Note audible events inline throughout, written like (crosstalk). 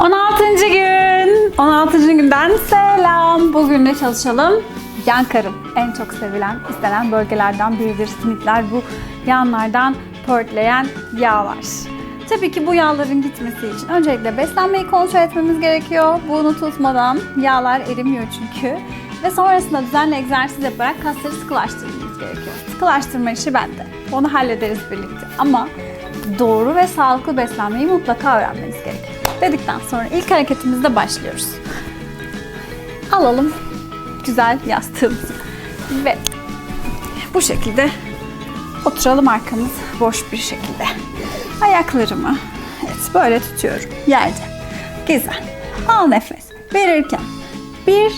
16. gün. 16. günden selam. Bugün ne çalışalım? Yan karın. En çok sevilen, istenen bölgelerden biridir. Simitler bu yanlardan pörtleyen yağlar. Tabii ki bu yağların gitmesi için öncelikle beslenmeyi kontrol etmemiz gerekiyor. Bunu tutmadan yağlar erimiyor çünkü. Ve sonrasında düzenli egzersiz yaparak kasları sıkılaştırmamız gerekiyor. Sıkılaştırma işi bende. Onu hallederiz birlikte. Ama doğru ve sağlıklı beslenmeyi mutlaka öğrenmeniz gerekiyor. Dedikten sonra ilk hareketimizde başlıyoruz. Alalım güzel yastığımızı ve bu şekilde oturalım arkamız boş bir şekilde. Ayaklarımı evet böyle tutuyorum yerde. Güzel. Al nefes. Verirken bir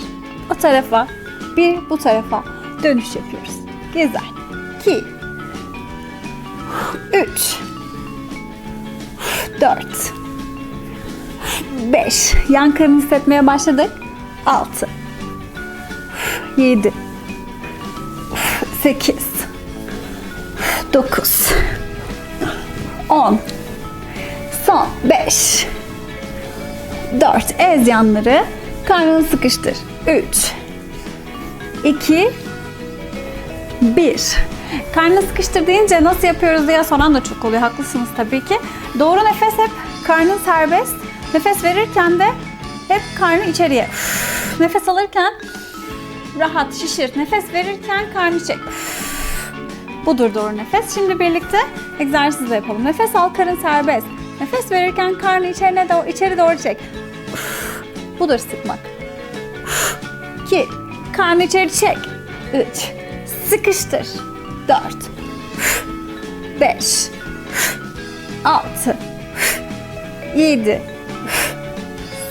o tarafa bir bu tarafa dönüş yapıyoruz. Güzel. 2 3 4 5 Yan karın hissetmeye başladık. 6 7 8 9 10 Son. 5 4 Ez yanları. Karnını sıkıştır. 3 2 1 Karnını sıkıştır deyince nasıl yapıyoruz diye soran da çok oluyor. Haklısınız tabii ki. Doğru nefes hep karnın serbest. Nefes verirken de hep karnı içeriye. Nefes alırken rahat şişir. Nefes verirken karnı çek. Üf. Budur doğru nefes. Şimdi birlikte egzersiz de yapalım. Nefes al karın serbest. Nefes verirken karnı içerine doğru, içeri doğru çek. Üf. Budur sıkmak. 2 Karnı içeri çek. 3 Sıkıştır. 4 5 6 7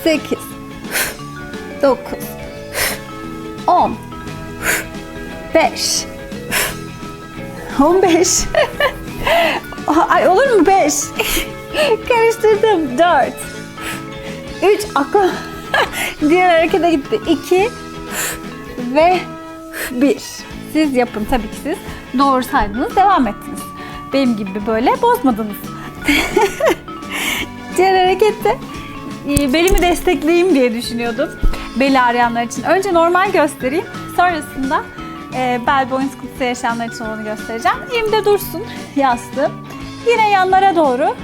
8 9 10 5 15 Ay olur mu 5 (laughs) Karıştırdım. 4 3 aklım diğer harekete gitti. 2 ve 1 siz yapın. Tabii ki siz doğru saydınız. Devam ettiniz. Benim gibi böyle bozmadınız (laughs) diğer harekette e, belimi destekleyeyim diye düşünüyordum beli ağrıyanlar için önce normal göstereyim sonrasında e, bel boyun sıkıntısı yaşayanlar için onu göstereceğim elimde dursun yastığım yine yanlara doğru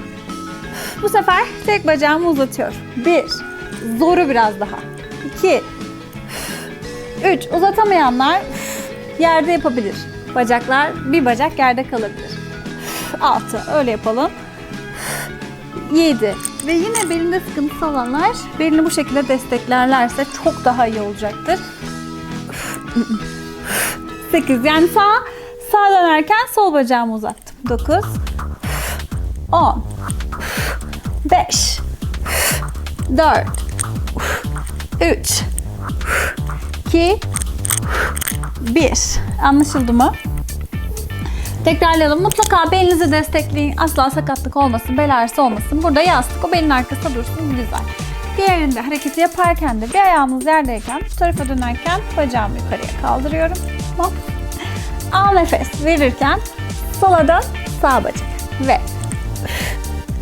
bu sefer tek bacağımı uzatıyorum. Bir, zoru biraz daha. İki, üç, uzatamayanlar yerde yapabilir. Bacaklar, bir bacak yerde kalabilir. Altı, öyle yapalım. Yedi. Ve yine belinde sıkıntısı olanlar belini bu şekilde desteklerlerse çok daha iyi olacaktır. Sekiz, yani sağ, sağ dönerken sol bacağımı uzattım. Dokuz, on, 5 4 3 2 1 Anlaşıldı mı? Tekrarlayalım. Mutlaka belinizi destekleyin. Asla sakatlık olmasın, bel olmasın. Burada yastık o belin arkasında dursun. Güzel. Diğerinde hareketi yaparken de bir ayağımız yerdeyken, bu tarafa dönerken bacağımı yukarıya kaldırıyorum. Hop. Al nefes verirken sola dön, sağ bacak. Ve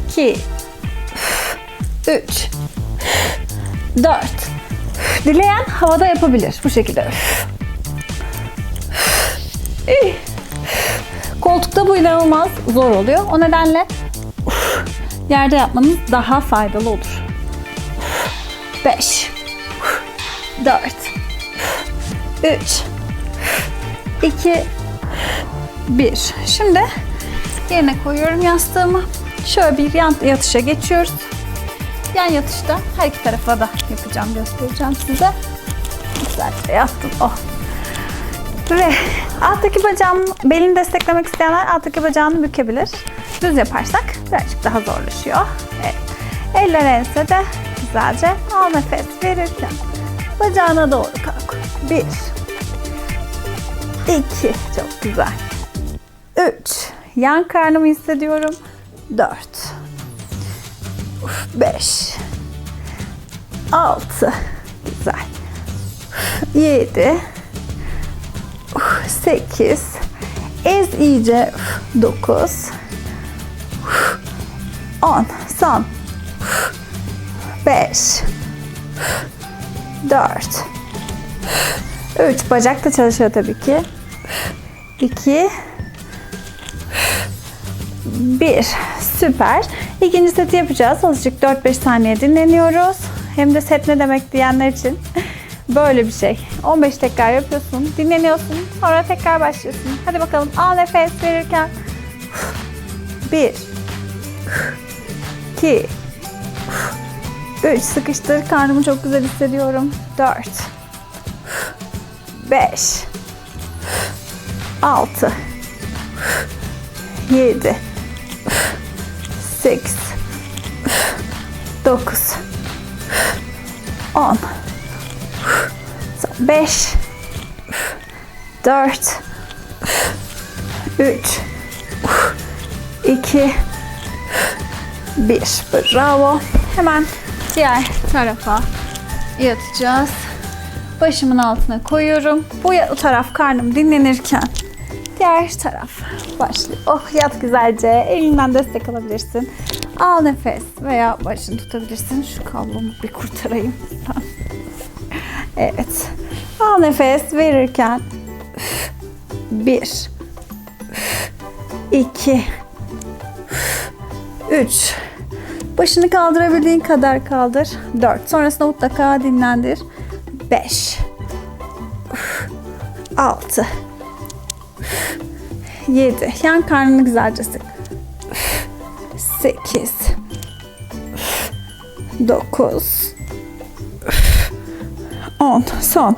2 3 4 Dileyen havada yapabilir bu şekilde. Koltukta bu inanılmaz zor oluyor. O nedenle yerde yapmanız daha faydalı olur. 5 4 3 2 1 Şimdi yerine koyuyorum yastığımı. Şöyle bir yan yatışa geçiyoruz. Yan yatışta her iki tarafa da yapacağım, göstereceğim size. Güzelce yattım. Oh. Ve alttaki bacağım, belini desteklemek isteyenler alttaki bacağını bükebilir. Düz yaparsak birazcık daha zorlaşıyor. Evet. Eller ensede güzelce al nefes verirken bacağına doğru kalk. Bir, iki, çok güzel. Üç, yan karnımı hissediyorum. Dört, 5 6 güzel 7 8 ez iyice 9 10 son. 5 4 3 bacak da çalışıyor tabii ki. 2 1 süper. İkinci seti yapacağız. Azıcık 4-5 saniye dinleniyoruz. Hem de set ne demek diyenler için böyle bir şey. 15 tekrar yapıyorsun, dinleniyorsun, sonra tekrar başlıyorsun. Hadi bakalım al nefes verirken. 1 2 3 sıkıştır. Karnımı çok güzel hissediyorum. 4 5 6 7 8 9 10 5 4 3 2 1 Bravo. Hemen diğer tarafa yatacağız. Başımın altına koyuyorum. Bu taraf karnım dinlenirken diğer taraf başlıyor. Oh yat güzelce. Elinden destek alabilirsin. Al nefes veya başını tutabilirsin. Şu kablomu bir kurtarayım. (laughs) evet. Al nefes verirken bir, iki, üç. Başını kaldırabildiğin kadar kaldır. Dört. Sonrasında mutlaka dinlendir. Beş. Altı. Yedi. Yan karnını güzelce sık. Sekiz. Dokuz. On. Son.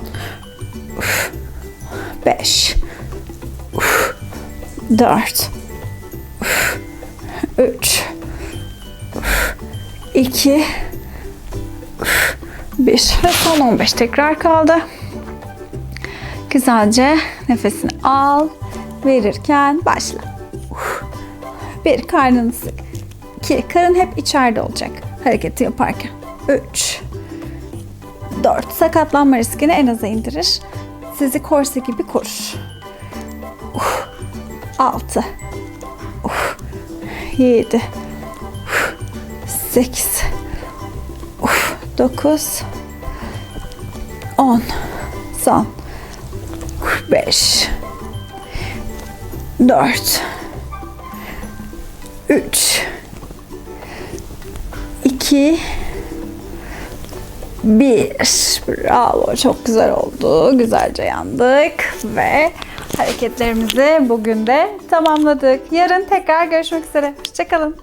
Beş. Dört. Üç. İki. Bir. Ve son 15 tekrar kaldı. Güzelce nefesini al. Verirken başla. Bir, karnını sık. İki, karın hep içeride olacak hareketi yaparken. Üç, dört, sakatlanma riskini en aza indirir. Sizi korse gibi korur. Uh, Altı, uh, yedi, uh, sekiz, uh, dokuz, on, son, uh, beş, 4 3 2 1 Bravo. Çok güzel oldu. Güzelce yandık ve hareketlerimizi bugün de tamamladık. Yarın tekrar görüşmek üzere. Hoşçakalın.